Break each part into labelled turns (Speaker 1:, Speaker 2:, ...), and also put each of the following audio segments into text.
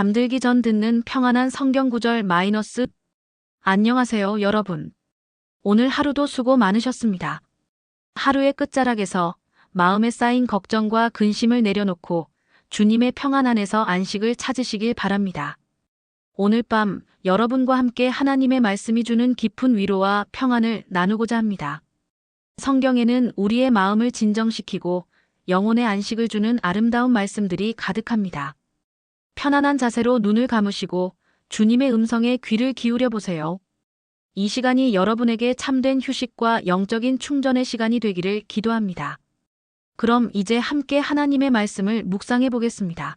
Speaker 1: 잠들기 전 듣는 평안한 성경 구절 마이너스 안녕하세요, 여러분. 오늘 하루도 수고 많으셨습니다. 하루의 끝자락에서 마음에 쌓인 걱정과 근심을 내려놓고 주님의 평안 안에서 안식을 찾으시길 바랍니다. 오늘 밤 여러분과 함께 하나님의 말씀이 주는 깊은 위로와 평안을 나누고자 합니다. 성경에는 우리의 마음을 진정시키고 영혼의 안식을 주는 아름다운 말씀들이 가득합니다. 편안한 자세로 눈을 감으시고 주님의 음성에 귀를 기울여 보세요. 이 시간이 여러분에게 참된 휴식과 영적인 충전의 시간이 되기를 기도합니다. 그럼 이제 함께 하나님의 말씀을 묵상해 보겠습니다.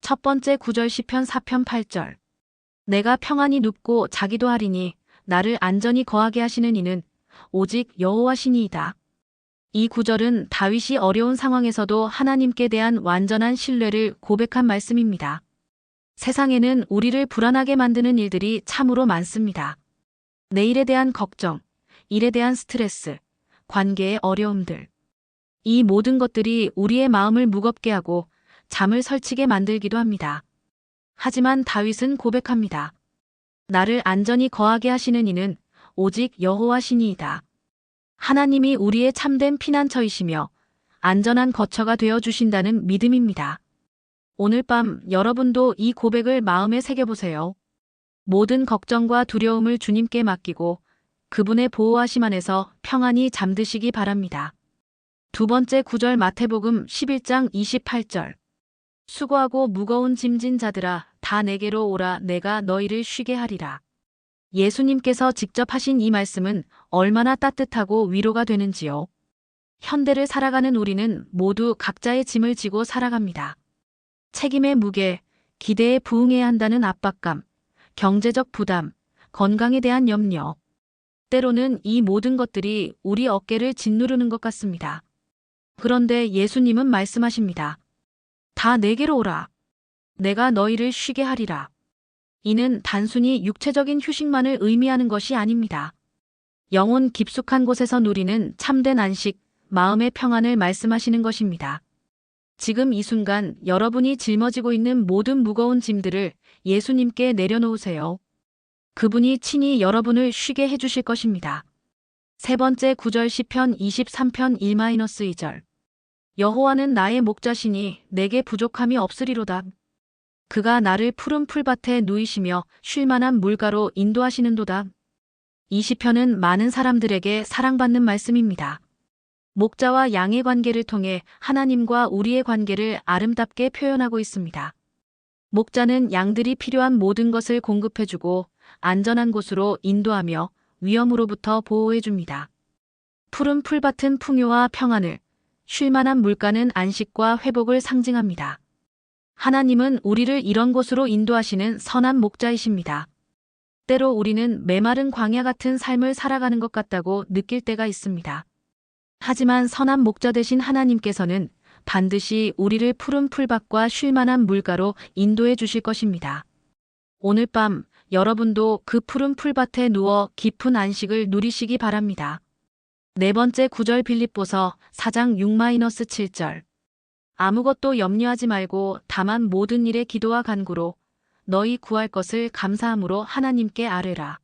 Speaker 1: 첫 번째 구절 시편 4편 8절. 내가 평안히 눕고 자기도 하리니 나를 안전히 거하게 하시는 이는 오직 여호와시니이다. 이 구절은 다윗이 어려운 상황에서도 하나님께 대한 완전한 신뢰를 고백한 말씀입니다. 세상에는 우리를 불안하게 만드는 일들이 참으로 많습니다. 내일에 대한 걱정, 일에 대한 스트레스, 관계의 어려움들. 이 모든 것들이 우리의 마음을 무겁게 하고 잠을 설치게 만들기도 합니다. 하지만 다윗은 고백합니다. 나를 안전히 거하게 하시는 이는 오직 여호와시니이다. 하나님이 우리의 참된 피난처이시며 안전한 거처가 되어 주신다는 믿음입니다. 오늘 밤 여러분도 이 고백을 마음에 새겨보세요. 모든 걱정과 두려움을 주님께 맡기고 그분의 보호하심 안에서 평안히 잠드시기 바랍니다. 두 번째 구절 마태복음 11장 28절. 수고하고 무거운 짐진 자들아 다 내게로 오라 내가 너희를 쉬게 하리라. 예수님께서 직접 하신 이 말씀은 얼마나 따뜻하고 위로가 되는지요. 현대를 살아가는 우리는 모두 각자의 짐을 지고 살아갑니다. 책임의 무게, 기대에 부응해야 한다는 압박감, 경제적 부담, 건강에 대한 염려. 때로는 이 모든 것들이 우리 어깨를 짓누르는 것 같습니다. 그런데 예수님은 말씀하십니다. 다 내게로 오라. 내가 너희를 쉬게 하리라. 이는 단순히 육체적인 휴식만을 의미하는 것이 아닙니다. 영혼 깊숙한 곳에서 누리는 참된 안식, 마음의 평안을 말씀하시는 것입니다. 지금 이 순간 여러분이 짊어지고 있는 모든 무거운 짐들을 예수님께 내려놓으세요. 그분이 친히 여러분을 쉬게 해주실 것입니다. 세 번째 구절 시편 23편 1-2절. 여호와는 나의 목자시니 내게 부족함이 없으리로다. 그가 나를 푸른 풀밭에 누이시며 쉴만한 물가로 인도하시는도다. 이 시편은 많은 사람들에게 사랑받는 말씀입니다. 목자와 양의 관계를 통해 하나님과 우리의 관계를 아름답게 표현하고 있습니다. 목자는 양들이 필요한 모든 것을 공급해주고 안전한 곳으로 인도하며 위험으로부터 보호해줍니다. 푸른 풀밭은 풍요와 평안을, 쉴만한 물가는 안식과 회복을 상징합니다. 하나님은 우리를 이런 곳으로 인도하시는 선한 목자이십니다. 때로 우리는 메마른 광야 같은 삶을 살아가는 것 같다고 느낄 때가 있습니다. 하지만 선한 목자 되신 하나님께서는 반드시 우리를 푸른 풀밭과 쉴만한 물가로 인도해 주실 것입니다. 오늘 밤 여러분도 그 푸른 풀밭에 누워 깊은 안식을 누리시기 바랍니다. 네 번째 구절 빌립보서 4장 6-7절. 아무것도 염려하지 말고 다만 모든 일에 기도와 간구로 너희 구할 것을 감사함으로 하나님께 아뢰라.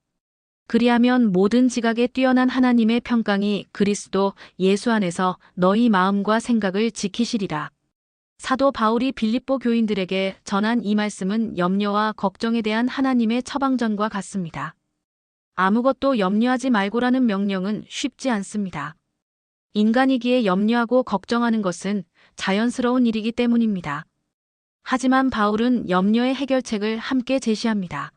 Speaker 1: 그리하면 모든 지각에 뛰어난 하나님의 평강이 그리스도 예수 안에서 너희 마음과 생각을 지키시리라. 사도 바울이 빌립보 교인들에게 전한 이 말씀은 염려와 걱정에 대한 하나님의 처방전과 같습니다. 아무것도 염려하지 말고라는 명령은 쉽지 않습니다. 인간이기에 염려하고 걱정하는 것은 자연스러운 일이기 때문입니다. 하지만 바울은 염려의 해결책을 함께 제시합니다.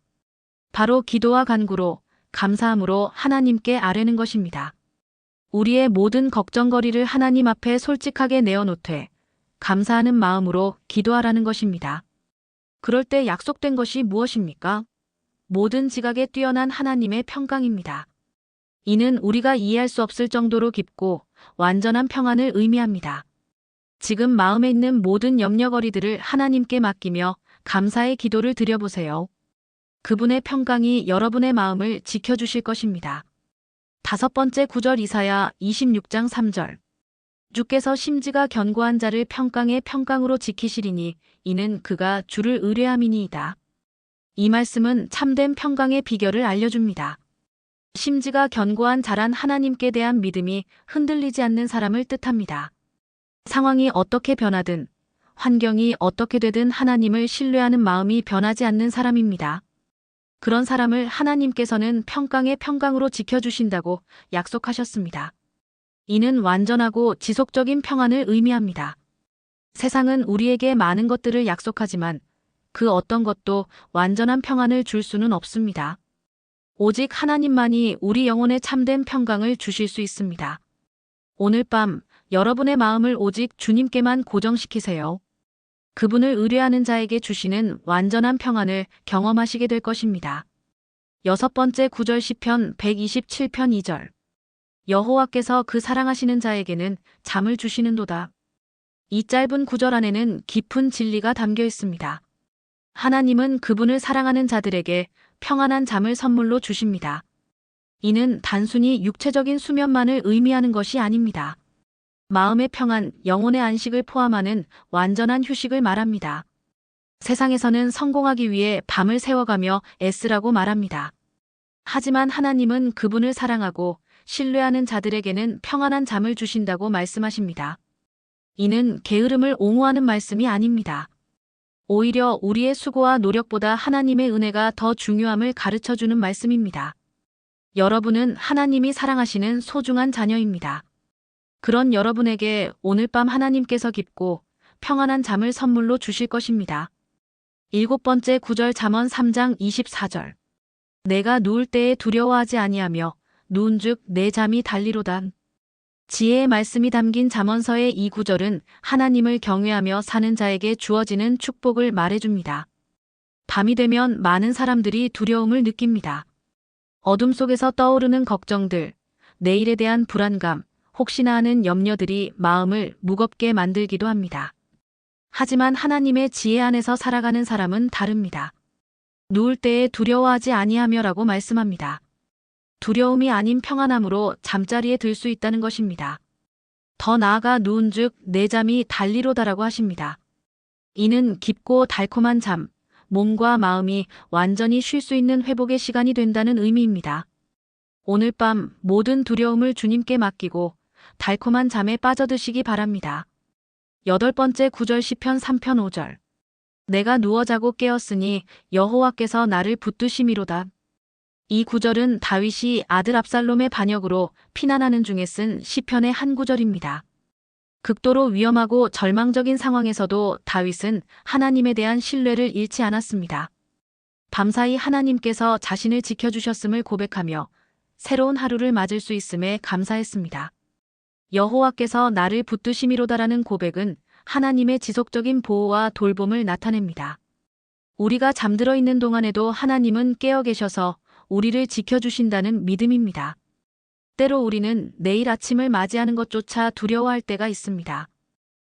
Speaker 1: 바로 기도와 간구로 감사함으로 하나님께 아뢰는 것입니다. 우리의 모든 걱정거리를 하나님 앞에 솔직하게 내어놓되 감사하는 마음으로 기도하라는 것입니다. 그럴 때 약속된 것이 무엇입니까? 모든 지각에 뛰어난 하나님의 평강입니다. 이는 우리가 이해할 수 없을 정도로 깊고 완전한 평안을 의미합니다. 지금 마음에 있는 모든 염려거리들을 하나님께 맡기며 감사의 기도를 드려보세요. 그분의 평강이 여러분의 마음을 지켜주실 것입니다. 다섯 번째 구절 이사야 26장 3절. 주께서 심지가 견고한 자를 평강의 평강으로 지키시리니 이는 그가 주를 의뢰함이니이다. 이 말씀은 참된 평강의 비결을 알려줍니다. 심지가 견고한 자란 하나님께 대한 믿음이 흔들리지 않는 사람을 뜻합니다. 상황이 어떻게 변하든 환경이 어떻게 되든 하나님을 신뢰하는 마음이 변하지 않는 사람입니다. 그런 사람을 하나님께서는 평강의 평강으로 지켜주신다고 약속하셨습니다. 이는 완전하고 지속적인 평안을 의미합니다. 세상은 우리에게 많은 것들을 약속하지만 그 어떤 것도 완전한 평안을 줄 수는 없습니다. 오직 하나님만이 우리 영혼에 참된 평강을 주실 수 있습니다. 오늘 밤 여러분의 마음을 오직 주님께만 고정시키세요. 그분을 의뢰하는 자에게 주시는 완전한 평안을 경험하시게 될 것입니다. 여섯 번째 구절 시편 127편 2절. 여호와께서 그 사랑하시는 자에게는 잠을 주시는도다. 이 짧은 구절 안에는 깊은 진리가 담겨 있습니다. 하나님은 그분을 사랑하는 자들에게 평안한 잠을 선물로 주십니다. 이는 단순히 육체적인 수면만을 의미하는 것이 아닙니다. 마음의 평안, 영혼의 안식을 포함하는 완전한 휴식을 말합니다. 세상에서는 성공하기 위해 밤을 새워가며 애쓰라고 말합니다. 하지만 하나님은 그분을 사랑하고 신뢰하는 자들에게는 평안한 잠을 주신다고 말씀하십니다. 이는 게으름을 옹호하는 말씀이 아닙니다. 오히려 우리의 수고와 노력보다 하나님의 은혜가 더 중요함을 가르쳐 주는 말씀입니다. 여러분은 하나님이 사랑하시는 소중한 자녀입니다. 그런 여러분에게 오늘 밤 하나님께서 깊고 평안한 잠을 선물로 주실 것입니다. 일곱 번째 구절 잠언 3장 24절. 내가 누울 때에 두려워하지 아니하며 누운즉 내 잠이 달리로다. 지혜의 말씀이 담긴 잠언서의 이 구절은 하나님을 경외하며 사는 자에게 주어지는 축복을 말해줍니다. 밤이 되면 많은 사람들이 두려움을 느낍니다. 어둠 속에서 떠오르는 걱정들, 내일에 대한 불안감, 혹시나 하는 염려들이 마음을 무겁게 만들기도 합니다. 하지만 하나님의 지혜 안에서 살아가는 사람은 다릅니다. 누울 때에 두려워하지 아니하며라고 말씀합니다. 두려움이 아닌 평안함으로 잠자리에 들 수 있다는 것입니다. 더 나아가 누운 즉 내 잠이 달리로다라고 하십니다. 이는 깊고 달콤한 잠, 몸과 마음이 완전히 쉴 수 있는 회복의 시간이 된다는 의미입니다. 오늘 밤 모든 두려움을 주님께 맡기고 달콤한 잠에 빠져드시기 바랍니다. 여덟 번째 구절 시편 3편 5절. 내가 누워 자고 깨었으니 여호와께서 나를 붙드심이로다. 이 구절은 다윗이 아들 압살롬의 반역으로 피난하는 중에 쓴 시편의 한 구절입니다. 극도로 위험하고 절망적인 상황에서도 다윗은 하나님에 대한 신뢰를 잃지 않았습니다. 밤사이 하나님께서 자신을 지켜주셨음을 고백하며 새로운 하루를 맞을 수 있음에 감사했습니다. 여호와께서 나를 붙드심이로다라는 고백은 하나님의 지속적인 보호와 돌봄을 나타냅니다. 우리가 잠들어 있는 동안에도 하나님은 깨어 계셔서 우리를 지켜주신다는 믿음입니다. 때로 우리는 내일 아침을 맞이하는 것조차 두려워할 때가 있습니다.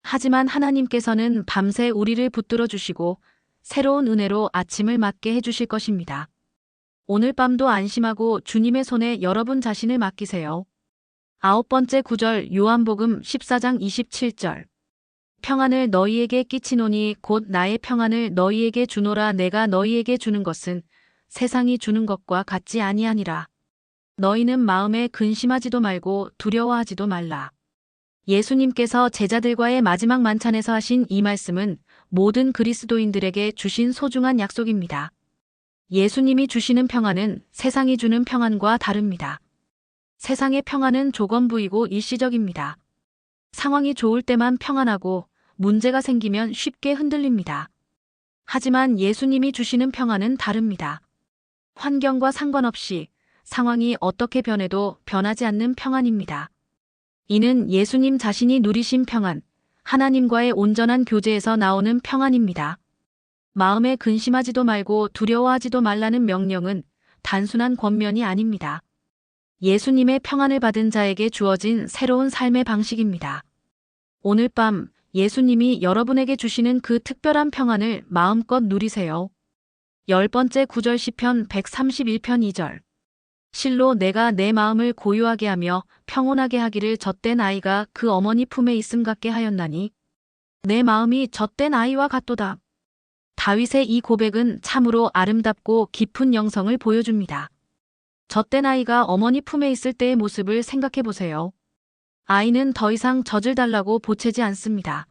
Speaker 1: 하지만 하나님께서는 밤새 우리를 붙들어 주시고 새로운 은혜로 아침을 맞게 해주실 것입니다. 오늘 밤도 안심하고 주님의 손에 여러분 자신을 맡기세요. 아홉 번째 구절 요한복음 14장 27절. 평안을 너희에게 끼치노니 곧 나의 평안을 너희에게 주노라 내가 너희에게 주는 것은 세상이 주는 것과 같지 아니하니라. 너희는 마음에 근심하지도 말고 두려워하지도 말라. 예수님께서 제자들과의 마지막 만찬에서 하신 이 말씀은 모든 그리스도인들에게 주신 소중한 약속입니다. 예수님이 주시는 평안은 세상이 주는 평안과 다릅니다. 세상의 평안은 조건부이고 일시적입니다. 상황이 좋을 때만 평안하고 문제가 생기면 쉽게 흔들립니다. 하지만 예수님이 주시는 평안은 다릅니다. 환경과 상관없이 상황이 어떻게 변해도 변하지 않는 평안입니다. 이는 예수님 자신이 누리신 평안, 하나님과의 온전한 교제에서 나오는 평안입니다. 마음에 근심하지도 말고 두려워하지도 말라는 명령은 단순한 권면이 아닙니다. 예수님의 평안을 받은 자에게 주어진 새로운 삶의 방식입니다. 오늘 밤 예수님이 여러분에게 주시는 그 특별한 평안을 마음껏 누리세요. 열 번째 구절 시편 131편 2절. 실로 내가 내 마음을 고요하게 하며 평온하게 하기를 젖된 아이가 그 어머니 품에 있음 같게 하였나니 내 마음이 젖된 아이와 같도다. 다윗의 이 고백은 참으로 아름답고 깊은 영성을 보여줍니다. 젖된 아이가 어머니 품에 있을 때의 모습을 생각해 보세요. 아이는 더 이상 젖을 달라고 보채지 않습니다.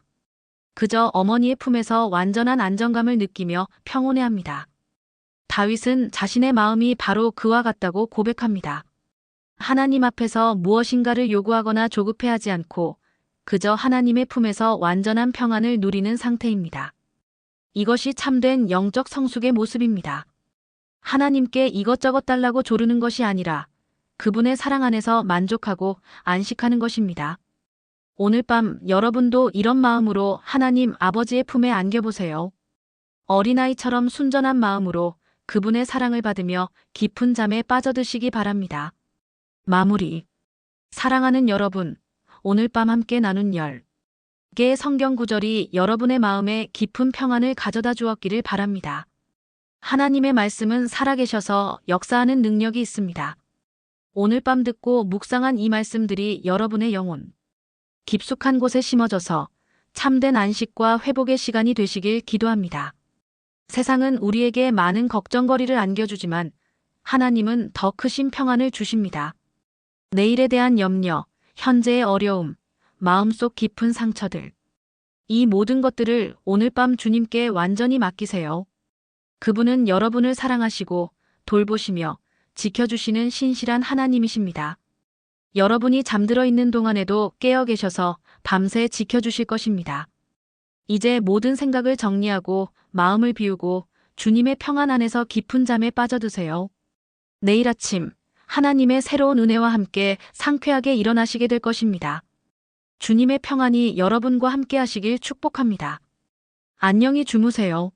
Speaker 1: 그저 어머니의 품에서 완전한 안정감을 느끼며 평온해 합니다. 다윗은 자신의 마음이 바로 그와 같다고 고백합니다. 하나님 앞에서 무엇인가를 요구하거나 조급해하지 않고 그저 하나님의 품에서 완전한 평안을 누리는 상태입니다. 이것이 참된 영적 성숙의 모습입니다. 하나님께 이것저것 달라고 조르는 것이 아니라 그분의 사랑 안에서 만족하고 안식하는 것입니다. 오늘 밤 여러분도 이런 마음으로 하나님 아버지의 품에 안겨보세요. 어린아이처럼 순전한 마음으로 그분의 사랑을 받으며 깊은 잠에 빠져드시기 바랍니다. 마무리. 사랑하는 여러분, 오늘 밤 함께 나눈 열 개의 성경 구절이 여러분의 마음에 깊은 평안을 가져다 주었기를 바랍니다. 하나님의 말씀은 살아계셔서 역사하는 능력이 있습니다. 오늘 밤 듣고 묵상한 이 말씀들이 여러분의 영혼, 깊숙한 곳에 심어져서 참된 안식과 회복의 시간이 되시길 기도합니다. 세상은 우리에게 많은 걱정거리를 안겨주지만 하나님은 더 크신 평안을 주십니다. 내일에 대한 염려, 현재의 어려움, 마음속 깊은 상처들. 이 모든 것들을 오늘 밤 주님께 완전히 맡기세요. 그분은 여러분을 사랑하시고 돌보시며 지켜주시는 신실한 하나님이십니다. 여러분이 잠들어 있는 동안에도 깨어 계셔서 밤새 지켜주실 것입니다. 이제 모든 생각을 정리하고 마음을 비우고 주님의 평안 안에서 깊은 잠에 빠져드세요. 내일 아침 하나님의 새로운 은혜와 함께 상쾌하게 일어나시게 될 것입니다. 주님의 평안이 여러분과 함께 하시길 축복합니다. 안녕히 주무세요.